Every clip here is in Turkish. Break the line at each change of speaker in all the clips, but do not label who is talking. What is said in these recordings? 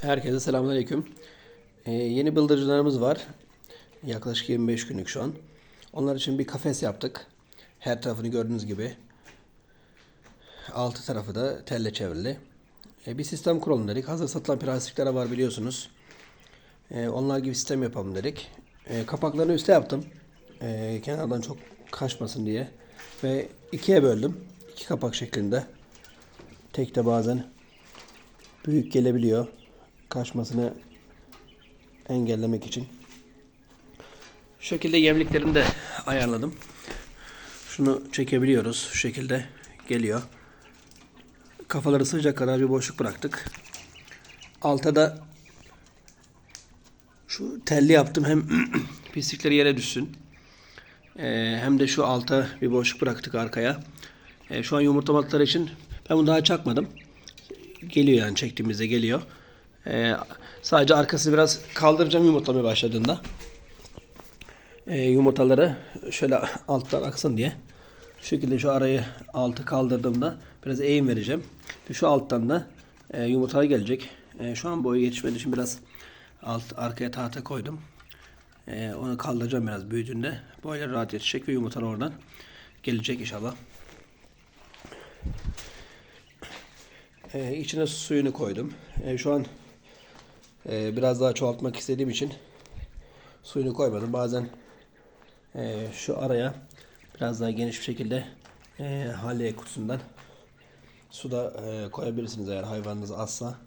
Herkese selamünaleyküm. Ee, yeni bıldırcınlarımız var. Yaklaşık 25 günlük şu an. Onlar için bir kafes yaptık. Her tarafını gördüğünüz gibi. Altı tarafı da telle çevrili. Ee, bir sistem kuralım dedik. Hazır satılan plastikler var biliyorsunuz. Ee, onlar gibi sistem yapalım dedik. Ee, kapaklarını üste yaptım. Ee, kenardan çok kaçmasın diye. Ve ikiye böldüm. İki kapak şeklinde. Tek de bazen büyük gelebiliyor. Kaçmasını engellemek için. Şu şekilde yemliklerini de ayarladım. Şunu çekebiliyoruz. Şu şekilde geliyor. Kafaları sığacak kadar bir boşluk bıraktık. Alta da şu telli yaptım. Hem pislikleri yere düşsün. Ee, hem de şu alta bir boşluk bıraktık arkaya. Ee, şu an yumurtlamadıkları için ben bunu daha çakmadım. Geliyor yani çektiğimizde geliyor. Ee, sadece arkası biraz kaldıracağım yumurtlamaya başladığında. Ee, yumurtaları şöyle alttan aksın diye. Şu şekilde şu arayı altı kaldırdığımda biraz eğim vereceğim. Ve şu alttan da e, yumurtalar gelecek. E, şu an boyu yetişmediği için biraz alt arkaya tahta koydum. E, onu kaldıracağım biraz büyüdüğünde. Boyları rahat yetişecek ve yumurtalar oradan gelecek inşallah. E, içine suyunu koydum. E, şu an e, biraz daha çoğaltmak istediğim için suyunu koymadım. Bazen e, şu araya biraz daha geniş bir şekilde e, haleye kutusundan suda e, koyabilirsiniz eğer hayvanınız azsa.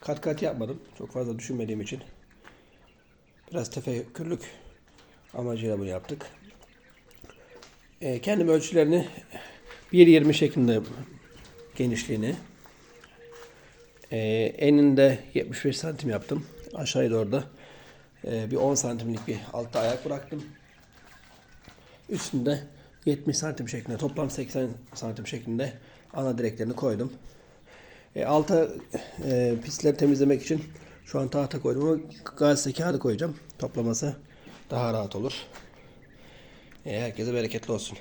Kat kat yapmadım. Çok fazla düşünmediğim için. Biraz tefekkürlük amacıyla bunu yaptık. E, kendim ölçülerini 1.20 şeklinde genişliğini e, eninde 75 santim yaptım. Aşağıya doğru da e, bir 10 santimlik bir altta ayak bıraktım. Üstünde 70 santim şeklinde toplam 80 santim şeklinde ana direklerini koydum. E, alta e, temizlemek için şu an tahta koydum ama gazete kağıdı koyacağım. Toplaması daha rahat olur. E, herkese bereketli olsun.